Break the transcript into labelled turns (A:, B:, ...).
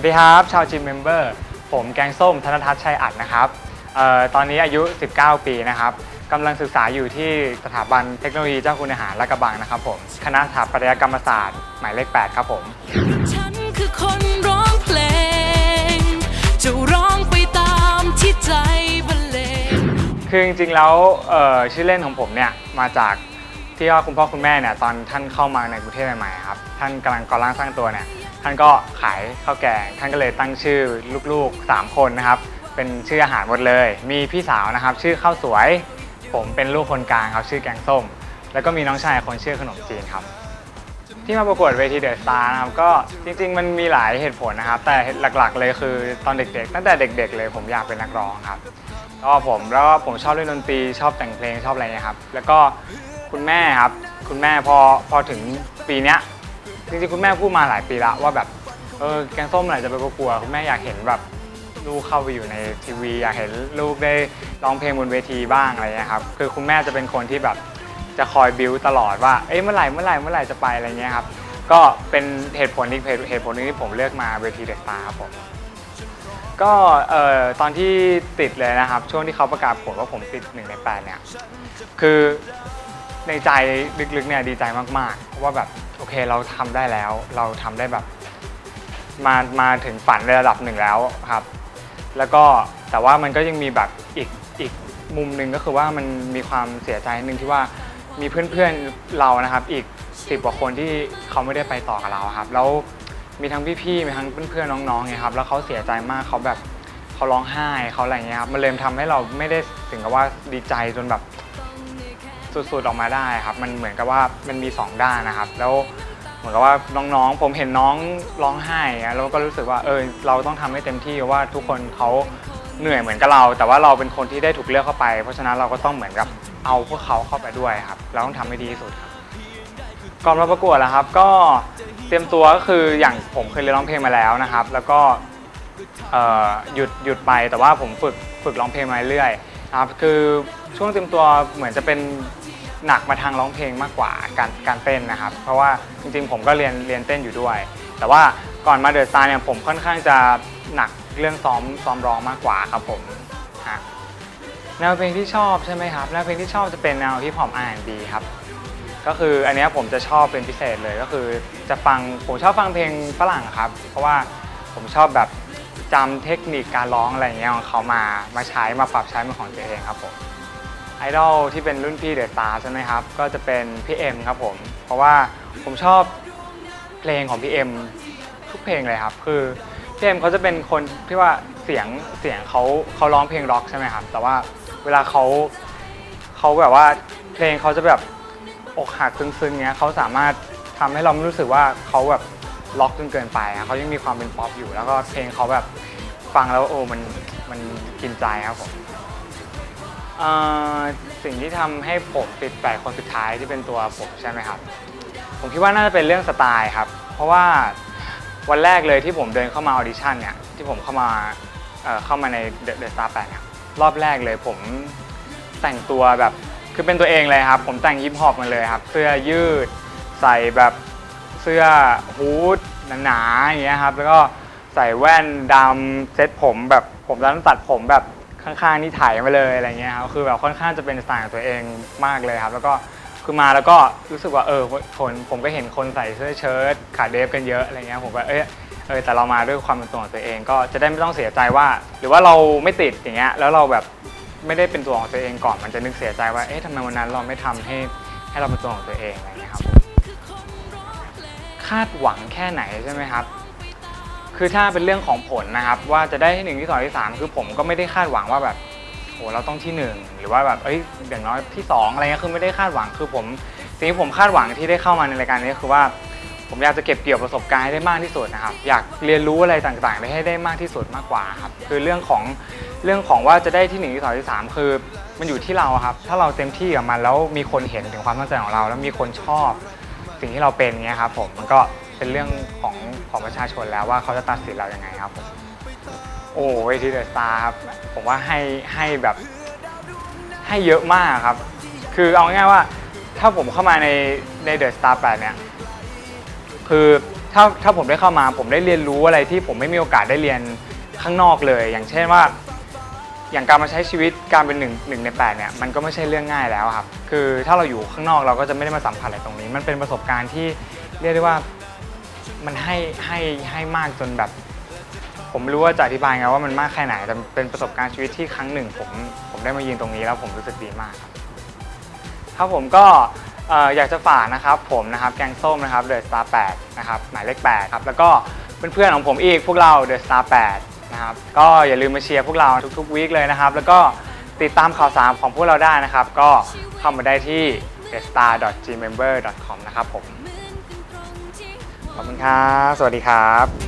A: วัสดีครับ ชาวจิมเมมเบอร์ผมแกงส้มธนทัศน์ชัยอัดนะครับเอ่อตอนนี้อายุ 19 ปีนะครับกำลังศึกษาอยู่ที่สถาบันเทคโนโลยีเจ้าคุณอาหารและกระบังนะครับผม คณะสถาปัตยกรรมศาสตร์ หมายเลข 8 ครับผม
B: ฉันคือคนร้องเพลง จะร้องไปตามที่ใจบรรเลง
A: คือจริงๆแล้วเอ่อชื่อเล่นของผมเนี่ยมาจากที่ว่าคุณพ่อคุณแม่เนี่ยตอนท่านเข้ามาในกรุงเทพใหม่ๆครับ ท่านกำลังก่อร่างสร้างตัวเนี่ย ท่านก็ขายข้าวแกง ท่านก็เลยตั้งชื่อลูกๆ 3 คนนะครับ เป็นชื่ออาหารหมดเลย มีพี่สาวนะครับ ชื่อข้าวสวย ผมเป็นลูกคนกลางครับชื่อแกงส้ม แล้วก็มีน้องชายคนชื่อขนมจีนครับ ที่มาประกวดเวทีเดอะสตาร์นะครับก็จริง ๆ มันมีหลายเหตุผลนะครับ แต่หลักๆ เลยคือตอนเด็กๆ ตั้งแต่เด็ก ๆ เลยผมอยากเป็นนักร้องครับก็ผมแล้วก็ผมชอบเล่นดนตรีชอบแต่งเพลงชอบอะไรเงี้ยครับ แล้วก็คุณแม่ครับ คุณแม่พอพอถึงปีเนี้ย จริงๆคุณแม่พูดมาหลายปีล้วว่าแบบเออแกงส้มเมื่อไหร่จะไปประกวดคุณแม่อยากเห็นแบบลูกเข้าไปอยู่ในทีวี อยากเห็นลูกได้ร้องเพลงบนเวทีบ้างอะไรเงี้ยครับคือคุณแม่จะเป็นคนที่แบบจะคอยบิวตลอดว่าเอ้ยเมื่อไหร่เมื่อไหร่เมื่อไหร่จะไปอะไรเงี้ยครับก็เป็นเหตุผลอีกเหตุผลนึงที่ผมเลือกมาเวทีเดอะสตาครับผมก็เอ่อตอนที่ติดเลยนะครับ ช่วงที่เขาประกาศผลว่าผมติดหนึ่งในแปดเนี่ยคือในใจลึกๆเนี่ยดีใจมากๆ ว่าแบบโอเคเราทำได้แล้ว เราทำได้แบบ มามาถึงฝันในระดับหนึ่งแล้วครับ แล้วก็แต่ว่ามันก็ยังมีแบบอีกอีกมุมหนึ่งก็คือว่ามันมีความเสียใจหนึ่งที่ว่ามีเพื่อนๆเรานะครับ อีกสิบกว่าคนที่เขาไม่ได้ไปต่อกับเราครับแล้วมีทั้งพี่ๆมีทั้งเพื่อนๆน้องๆไงครับแล้วเขาเสียใจมากเขาแบบเขาร้องไห้เขาอะไรเงี้ยครับมันเลยทำให้เราไม่ได้ถึงกับว่าดีใจจนแบบ สุดๆออกมาได้ครับ มันเหมือนกับว่ามันมีสองด้านนะครับ แล้วเหมือนกับว่าน้องๆ ผมเห็นน้องร้องไห้อะแล้วก็รู้สึกว่าเออเราต้องทำให้เต็มที่ว่าทุกคนเขาเหนื่อยเหมือนกับเรา แต่ว่าเราเป็นคนที่ได้ถูกเลือกเข้าไป เพราะฉะนั้นเราก็ต้องเหมือนกับเอาพวกเขาเข้าไปด้วยครับ เราต้องทำให้ดีที่สุดครับก่อนมาประกวดแล้วครับ ก็เตรียมตัวก็คืออย่างผมเคยเรียนร้องเพลงมาแล้วนะครับ แล้วก็หยุดหยุดไปแต่ว่าผมฝึกฝึกร้องเพลงมาเรื่อย ครับคือช่วงเตรียมตัวเหมือนจะเป็นหนักมาทางร้องเพลงมากกว่าการการเต้นนะครับ เพราะว่าจริงๆผมก็เรียนเรียนเต้นอยู่ด้วย แต่ว่าก่อนมาเดอะสตาร์เนี่ยผมค่อนข้างจะหนักเรื่องซ้อมซ้อมร้องมากกว่าครับผมฮะแนวเพลงที่ชอบใช่ไหมครับแนวเพลงที่ชอบจะเป็นแนวฮิปฮอป R&B ครับก็คืออันนี้ผมจะชอบเป็นพิเศษเลยก็คือจะฟังผมชอบฟังเพลงฝรั่งครับ เพราะว่าผมชอบแบบ จำเทคนิคการร้องอะไรเงี้ยของเขามามาใช้มาปรับใช้เป็นของตัวเองครับผมไอดอลที่เป็นรุ่นพี่เดอะสตาร์ใช่ไหมครับ ก็จะเป็นพี่เอ็มครับผม เพราะว่าผมชอบเพลงของพี่เอ็มทุกเพลงเลยครับ คือพี่เอ็มเขาจะเป็นคนที่ว่าเสียงเสียงเขาเขาร้องเพลงร็อกใช่ไหมครับ แต่ว่าเวลาเขาเขาแบบว่าเพลงเขาจะแบบอกหักซึ้งๆเงี้ยเขาสามารถทำให้เราไม่รู้สึกว่าเขาแบบ ล็อกจนเกินไปอะเขายังมีความเป็นป๊อปอยู่ แล้วก็เพลงเขาแบบฟังแล้วโอ้มันมันกินใจครับผมสิ่งที่ทำให้ผมติดแปดคนสุดท้ายที่เป็นตัวผมใช่ไหมครับ ผมคิดว่าน่าจะเป็นเรื่องสไตล์ครับ เพราะว่าวันแรกเลยที่ผมเดินเข้ามาออดิชั่นเนี่ยที่ผมเข้ามาเเข้ามาในเดอะสตาร์แปดเนี่ยรอบแรกเลยผมแต่งตัวแบบคือเป็นตัวเองเลยครับ ผมแต่งฮิปฮอปมาเลยครับ เสื้อยืดใส่แบบ เสื้อฮู้ดหนาๆอย่างเงี้ยครับแล้วก็ใส่แว่นดำเซ็ตผมแบบผมตอนนั้นตัดผมแบบข้างๆนี่ถ่ายมาเลยอะไรเงี้ยครับคือแบบค่อนข้างจะเป็นสไตล์ของตัวเองมากเลยครับ แล้วก็คือมาแล้วก็รู้สึกว่าเออคนผมก็เห็นคนใส่เสื้อเชิ้ตขาเดฟกันเยอะอะไรเงี้ยผมก็เออเออแต่เรามาด้วยความเป็นตัวของตัวเอง ก็จะได้ไม่ต้องเสียใจว่า หรือว่าเราไม่ติดอย่างเงี้ยแล้วเราแบบไม่ได้เป็นตัวของตัวเองก่อนมันจะนึกเสียใจว่าเอ๊ะทำไมวันนั้นเราไม่ทำให้ให้เราเป็นตัวของตัวเองอะไรเงี้ยครับ คาดหวังแค่ไหนใช่ไหมครับ คือถ้าเป็นเรื่องของผลนะครับ ว่าจะได้ที่หนึ่งที่สองที่สามคือผมก็ไม่ได้คาดหวังว่าแบบโหเราต้องที่หนึ่งหรือว่าแบบเอ้ยอย่างน้อยที่สองอะไรเงี้ยคือไม่ได้คาดหวังคือผมสิ่งที่ผมคาดหวังที่ได้เข้ามาในรายการนี้คือว่า ผมอยากจะเก็บเกี่ยวประสบการณ์ให้ได้มากที่สุดนะครับ อยากเรียนรู้อะไรต่างๆได้ให้ได้มากที่สุดมากกว่าครับคือเรื่องของเรื่องของว่าจะได้ที่หนึ่งที่สองที่สามคือมันอยู่ที่เราครับ ถ้าเราเต็มที่กับมันแล้วมีคนเห็นถึงความตั้งใจของเรา แล้วมีคนชอบ สิ่งที่เราเป็นเงี้ยครับผมมันก็เป็นเรื่องของของประชาชนแล้วว่าเขาจะตัดสินเรายังไงครับผมโอ้เวทีเดอะสตาร์ครับผมว่าให้ให้แบบให้เยอะมากครับ คือเอาง่ายๆว่าถ้าผมเข้ามาในในเดอะสตาร์แปดเนี่ยคือถ้าถ้าผมได้เข้ามาผมได้เรียนรู้อะไรที่ผมไม่มีโอกาสได้เรียนข้างนอกเลย อย่างเช่นว่า อย่างการมาใช้ชีวิตการเป็นหนึ่งหนึ่งในแปดเนี่ยมันก็ไม่ใช่เรื่องง่ายแล้วครับ คือถ้าเราอยู่ข้างนอกเราก็จะไม่ได้มาสัมผัสอะไรตรงนี้ มันเป็นประสบการณ์ที่เรียกได้ว่ามันให้ให้ให้มากจนแบบ ผมไม่รู้ว่าจะอธิบายไงว่ามันมากแค่ไหนแต่เป็นประสบการณ์ชีวิตที่ครั้งหนึ่งผมผมได้มายืนตรงนี้แล้วผมรู้สึกดีมากครับครับผมก็ออยากจะฝากนะครับผมนะครับแกงส้มนะครับเดอะสตาร์8นะครับหมายเลข8ครับแล้วก็เพื่อนๆของผมอีกพวกเราเดอะสตาร์8 นะครับ ก็อย่าลืมมาเชียร์พวกเราทุกๆวีคเลยนะครับ แล้วก็ติดตามข่าวสารของพวกเราได้นะครับ ก็เข้ามาได้ที่ thestar.gmember.com นะครับผม ขอบคุณครับ สวัสดีครับ